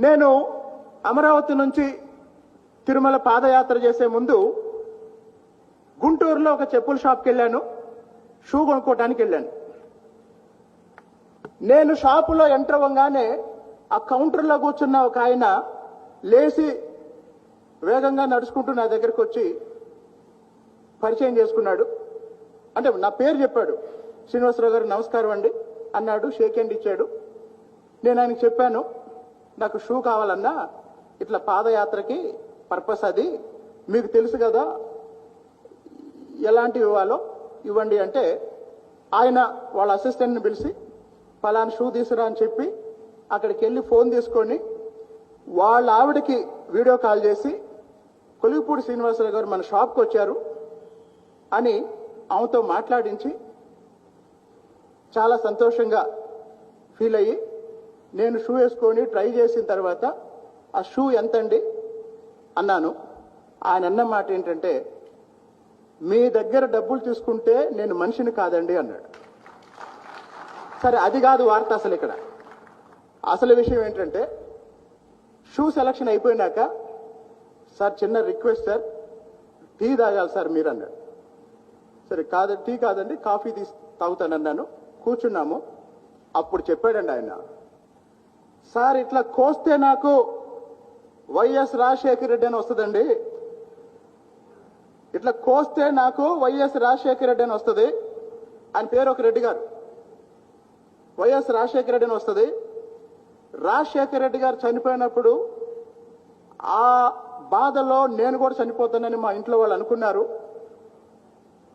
నేను అమరావతి నుంచి తిరుమల పాదయాత్ర చేసే ముందు గుంటూరులో ఒక చెప్పుల షాప్కి వెళ్ళాను. షూ కొనుక్కోవడానికి వెళ్ళాను. నేను షాపులో ఎంటర్ అవ్వగానే ఆ కౌంటర్లో కూర్చున్న ఒక ఆయన లేచి వేగంగా నడుచుకుంటూ నా దగ్గరికి వచ్చి పరిచయం చేసుకున్నాడు. అంటే నా పేరు చెప్పాడు. శ్రీనివాసరావు గారు నమస్కారం అండి అన్నాడు షేక్ హ్యాండ్ ఇచ్చాడు. నేను ఆయనకు చెప్పాను నాకు షూ కావాలన్నా ఇట్లా పాదయాత్రకి పర్పస్ అది. మీకు తెలుసు కదా ఎలాంటివి ఇవ్వాలో ఇవ్వండి అంటే ఆయన వాళ్ళ అసిస్టెంట్ని పిలిచి ఫలాని షూ తీసుకురా అని చెప్పి అక్కడికి వెళ్ళి ఫోన్ తీసుకొని వాళ్ళ ఆవిడకి వీడియో కాల్ చేసి కొలిగిపూడి శ్రీనివాసరావు గారు మన షాప్కి వచ్చారు అని ఆమెతో మాట్లాడించి చాలా సంతోషంగా ఫీల్ అయ్యి నేను షూ వేసుకొని ట్రై చేసిన తర్వాత ఆ షూ ఎంతండి? అన్నాను. ఆయన అన్న మాట ఏంటంటే మీ దగ్గర డబ్బులు తీసుకుంటే నేను మనిషిని కాదండి అన్నాడు. సరే అది కాదు వార్త అసలు ఇక్కడ. అసలు విషయం ఏంటంటే షూ సెలక్షన్ అయిపోయినాక సార్ చిన్న రిక్వెస్ట్ సార్ టీ తాగాలి సార్ మీరు అన్నాడు. సరే కాదు టీ కాదండి కాఫీ తీసి తాగుతానన్నాను. కూర్చున్నాము. అప్పుడు చెప్పాడండి ఆయన సార్ ఇట్లా కోస్తే నాకు వైఎస్ రాజశేఖర రెడ్డి అని వస్తుందండి. ఇట్లా కోస్తే నాకు వైఎస్ రాజశేఖర రెడ్డి అని వస్తుంది. ఆయన పేరు ఒక రెడ్డి గారు. వైఎస్ రాజశేఖర రెడ్డి అని వస్తుంది. రాజశేఖర రెడ్డి గారు చనిపోయినప్పుడు ఆ బాధలో నేను కూడా చనిపోతానని మా ఇంట్లో వాళ్ళు అనుకున్నారు.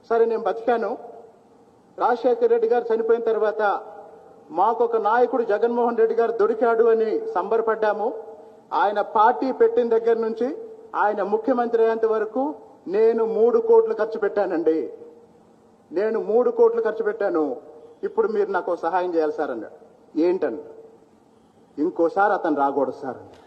సరే నేను బతికాను. రాజశేఖర రెడ్డి గారు చనిపోయిన తర్వాత మాకు ఒక నాయకుడు జగన్మోహన్ రెడ్డి గారు దొరికాడు అని సంబరపడ్డాము. ఆయన పార్టీ పెట్టిన దగ్గర నుంచి ఆయన ముఖ్యమంత్రి అయ్యేంత వరకు నేను మూడు కోట్లు ఖర్చు పెట్టానండి. నేను మూడు కోట్లు ఖర్చు పెట్టాను. ఇప్పుడు మీరు నాకు సహాయం చేయాలి సార్ అన్నాడు. ఏంటన్నాడు ఇంకోసారి అతను రాకూడదు సార్ అన్నాడు.